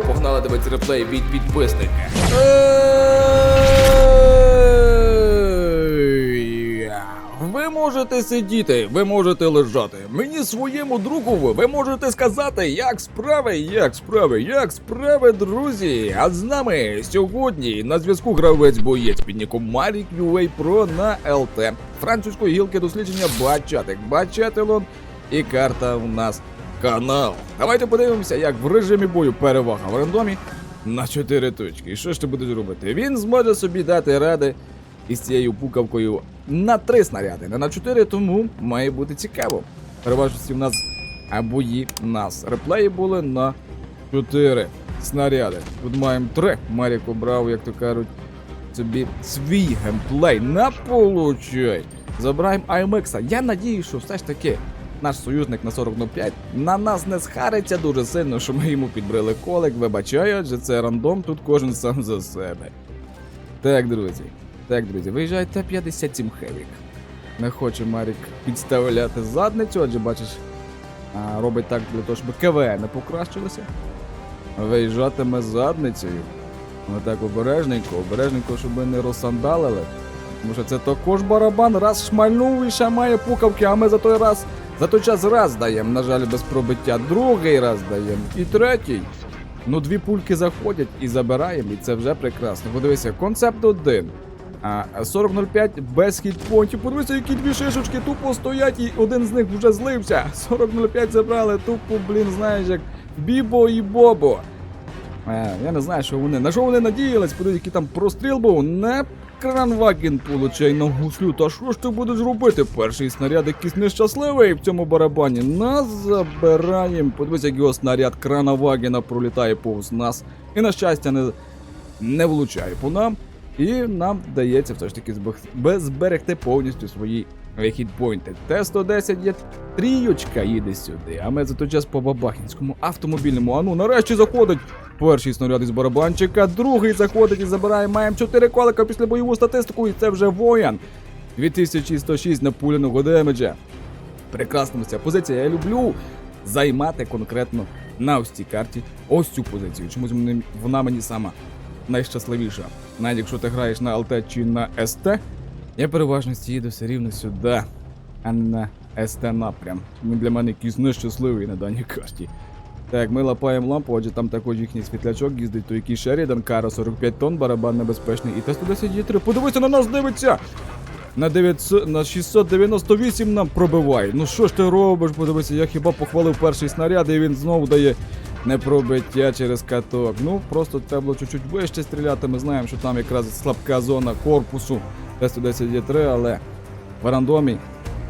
погнали дивитися реплей від підписника. Ви можете сидіти, ви можете лежати. Мені своєму другу ви можете сказати, як справи, як справи, як справи, друзі. А з нами сьогодні на зв'язку гравець боєць під ніком Марік UA Pro на ЛТ. Французької гілки дослідження Бачатик, Бачателон і карта у нас канал. Давайте подивимося, як в режимі бою перевага в рандомі на 4 точки. І що ж ти будеш робити? Він зможе собі дати ради із цією пукавкою на 3 снаряди, не на 4, тому має бути цікаво. Переважності в нас а бої нас. Реплеї були на 4 снаряди. Тут маємо 3. Марік обрав, як то кажуть, собі свій геймплей. На получай! Забираємо IMX. Я надію, що все ж таки наш союзник на 40.05 на нас не схариться дуже сильно, що ми йому підбрили колик. Вибачаю, адже це рандом, тут кожен сам за себе. Так, друзі. Так, друзі, виїжджає Т-57 Хевік. Не хоче Марік підставляти задницю, адже бачиш, робить так для того, щоб КВ не покращилося. Виїжджатиме задницею. Отак обережненько, обережненько, щоб не розсандалили. Тому що це також барабан, раз шмальнув і ще має пукавки, а ми за той раз, за той час раз даємо, на жаль, без пробиття, другий раз даємо, і третій. Ну, дві пульки заходять і забираємо, і це вже прекрасно. Подивися, концепт один. А 40.05 без хітпонтів. Подивися, які дві шишечки тупо стоять, і один з них вже злився. 40.05 забрали, тупо, блін, знаєш, як Бібо і Бобо. Е, я не знаю, що вони. На що вони надіялись, подивись, який там простріл був. Не кранваген получай на гуслю. Та що ж ти будеш робити? Перший снаряд якийсь нещасливий в цьому барабані. Нас забираємо. Подивись, як його снаряд кранавагена пролітає повз нас. І на щастя, не, не влучає по нам. І нам вдається все ж таки зберегти повністю свої хітпойнти. Т-110 є трійочка, їде сюди. А ми за той час по Бабахінському автомобільному. А ну нарешті заходить перший снаряд із барабанчика, другий заходить і забирає. Маємо 4 колика після бойову статистику, і це вже воян. 2106 напуляного демеджа. Прекрасна ця позиція. Я люблю займати конкретно на ось цій карті ось цю позицію. Чомусь вона мені сама найщасливіша. Навіть якщо ти граєш на ЛТ чи на СТ, я переважно їду все рівно сюди, а не на СТ напрям. Для мене якийсь нещасливий на даній карті. Так, ми лапаємо лампу, отже там також їхній світлячок їздить, то який Шерідан, Кара 45 тонн, барабан небезпечний. І Т-110 є 3. Подивися на нас, дивиться! На 900, на 698 нам пробиває. Ну що ж ти робиш? Подивися, я хіба похвалив перший снаряд, і він знову дає непробиття через каток. Ну просто треба було чуть-чуть вище стріляти. Ми знаємо, що там якраз слабка зона корпусу Т-110 є 3, але в рандомі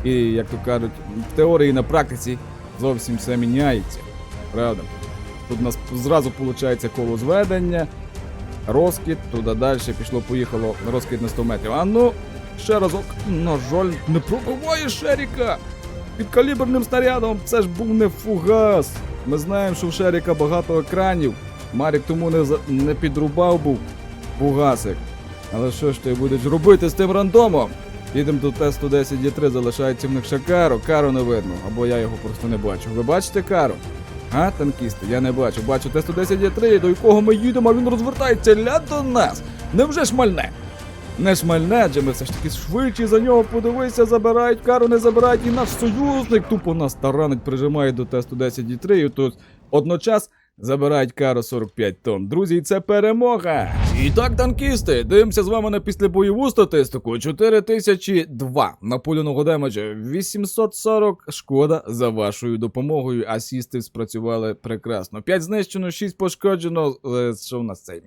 і, як то кажуть, в теорії і на практиці зовсім все міняється. Правда? Тут у нас зразу виходить коло зведення, розкид, туди далі пішло-поїхало розкид на 100 метрів. А ну, ще разок, на жаль, не пробиває Шеріка! Під каліберним снарядом це ж був не фугас. Ми знаємо, що в Шеріка багато екранів. Марік тому не, не підрубав був фугасик. Але що ж ти будеш робити з тим рандомом? Їдемо до Т-110 Є3, залишається в них ще Каро. Каро не видно, або я його просто не бачу. Ви бачите Каро? А, танкісти, я не бачу. Бачу Т-110 Є3, до якого ми їдемо, а він розвертається ля до нас. Невже шмальне? Не шмальне, ми все ж таки швидші за нього подивися, забирають кару, не забирають і наш союзник тупо нас таранить, прижимає до Т-110 Є3, і тут одночас забирають кару 45 тонн. Друзі, і це перемога! І так, танкісти, дивимося з вами на післябойову статистику. 4002 напуляного демеджа, 840 шкода за вашою допомогою. Асісти спрацювали прекрасно. 5 знищено, 6 пошкоджено. Е, Що в нас цей?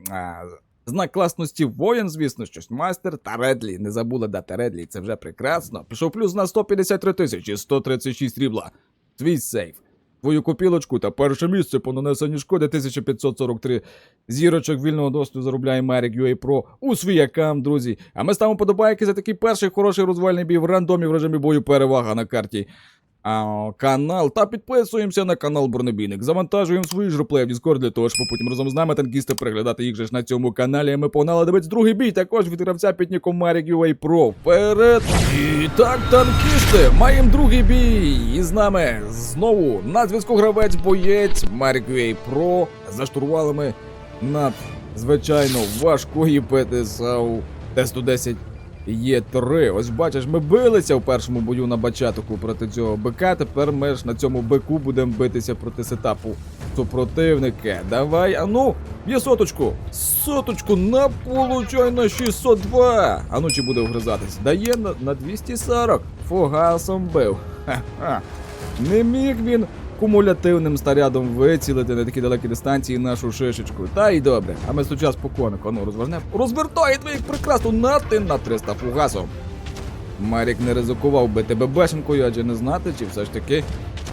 Знак класності воїн, звісно, щось майстер та Редлі. Не забула дати Редлі, це вже прекрасно. Пішов плюс на 153 тисячі 136 рібла. Твій сейф. Твою копілочку та перше місце по нанесенню шкоди 1543 зірочок вільного доступу заробляє Мерик UA Pro у аккаунт, друзі. А ми ставимо подобайки за такий перший хороший розвальний бій в рандомі в режимі бою перевага на карті канал та підписуємося на канал Бронебійник. Завантажуємо свої ж реплеї в Discord для того, щоб потім разом з нами танкісти переглядати їх же ж на цьому каналі. Ми погнали дивитися другий бій, також від гравця під ніком Marek UA Pro. Вперед! І так, танкісти, маємо другий бій. І з нами знову на зв'язку гравець боєць Marek UA Pro за штурвалами над звичайно важкої ПТСАУ Т-110 є 3. Ось бачиш, ми билися в першому бою на бачатику проти цього бика. Тепер ми ж на цьому бику будемо битися проти сетапу супротивника. Давай, а ну, є соточку. Соточку на получай на 602. А ну чи буде вгризатись? Дає на, на 240. Фугасом бив. Ха-ха. Не міг він кумулятивним снарядом вицілити на такі далекі дистанції нашу шишечку. Та й добре. А ми сейчас по конику. Ну, розвернемо. Розвертає твоїх прекрасно на ти на 300 фугасом. Марік не ризикував бити бебешенкою, адже не знати, чи все ж таки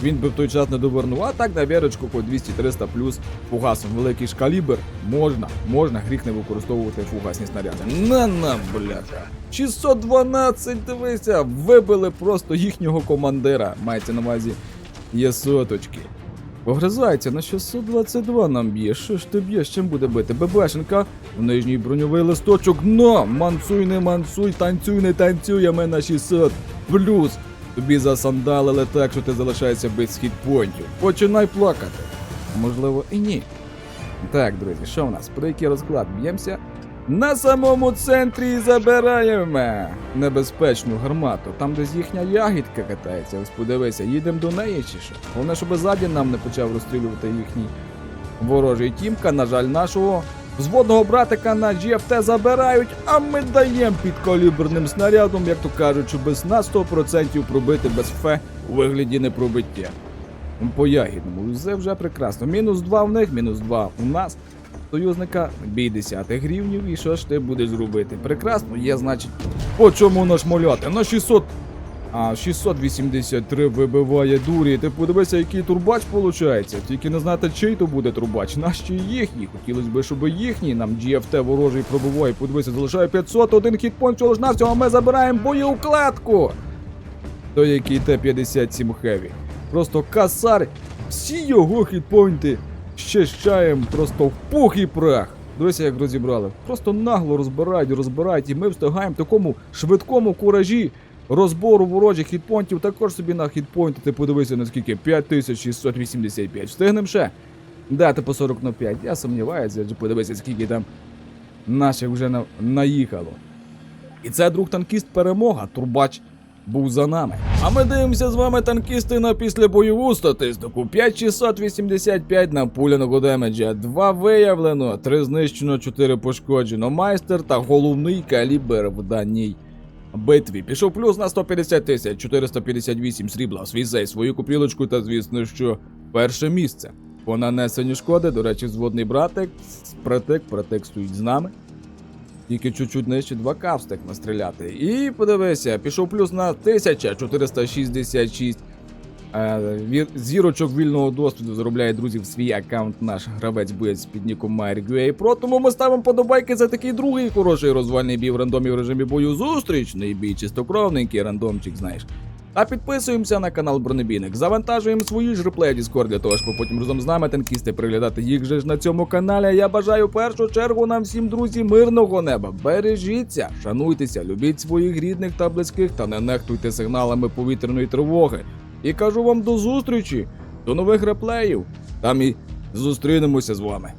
він би в той час не довернув. А так на вірочку по 200-300 плюс фугасом. Великий ж калібр. Можна, можна гріх не використовувати фугасні снаряди. На нам, бляха. 612, дивися, вибили просто їхнього командира. Мається на увазі є соточки. Погризається на 622 нам б'є. Що ж ти б'єш? Чим буде бити? Бебешенка в нижній броньовий листочок. Но! Мансуй, не мансуй, танцюй, не танцюй, а ми на 600. Плюс тобі засандалили так, що ти залишаєшся без хітпойнтів. Починай плакати. Можливо, і ні. Так, друзі, що в нас? Про який розклад б'ємося? На самому центрі і забираємо небезпечну гармату. Там десь їхня ягідка катається. Ось подивися, їдемо до неї чи що? Головне, щоб ззаді нам не почав розстрілювати їхній ворожий тімка. На жаль, нашого взводного братика на GFT забирають, а ми даємо під каліберним снарядом, як то кажуть, що без на 100% пробити без фе у вигляді непробиття. По ягідному. Це вже прекрасно. Мінус 2 в них, мінус 2 у нас. Союзника бій 10 гривнів, і що ж ти будеш робити? Прекрасно, є, значить, по чому нашмоляти? На 600. А 683 вибиває дурі. Ти подивися, який турбач виходить. Тільки не знати, чий то буде турбач. Наш чи їхній. Хотілося б, щоб їхній. Нам GFT ворожий пробуває. Подивися, залишає 500, один хітпойнт цього ж навсього, а ми забираємо боєукладку. То який Т-57 Хеві. Просто касар. Всі його хітпойнти щищаємо просто в пух і прах. Дивися, як розібрали. Просто нагло розбирають, розбирають, і ми встигаємо такому швидкому куражі розбору ворожих хітпойнтів також собі на хітпойнти. Ти подивися наскільки 5685. Встигнемо ще. Дати по 40 на 5. Я сумніваюся, подивися, скільки там наших вже на... наїхало. І це друг танкіст перемога. Турбач був за нами. А ми дивимося з вами танкісти на післябойову статистику. 5685 на пуляного демеджа, 2 виявлено, 3 знищено, 4 пошкоджено. Майстер та головний калібр в даній битві. Пішов плюс на 150 тисяч, 458 срібла. Свій зей, свою купілочку та, звісно, що перше місце. По нанесенню шкоди, до речі, зводний братик, протек, протек стоїть з нами. Тільки чуть-чуть нижче 2К встиг настріляти. І подивися, пішов плюс на 1466 е, зірочок вільного досвіду заробляє друзів свій аккаунт наш гравець боєць під ніком MyRGUA Про Тому ми ставимо подобайки за такий другий хороший розвальний бій в рандомі в режимі бою зустрічний бій, чистокровненький рандомчик, знаєш. А підписуємося на канал Бронебійник. Завантажуємо свої ж реплеї Discord для того, щоб потім разом з нами танкісти приглядати їх же ж на цьому каналі. Я бажаю в першу чергу нам всім, друзі, мирного неба. Бережіться, шануйтеся, любіть своїх рідних та близьких та не нехтуйте сигналами повітряної тривоги. І кажу вам до зустрічі, до нових реплеїв. Там і зустрінемося з вами.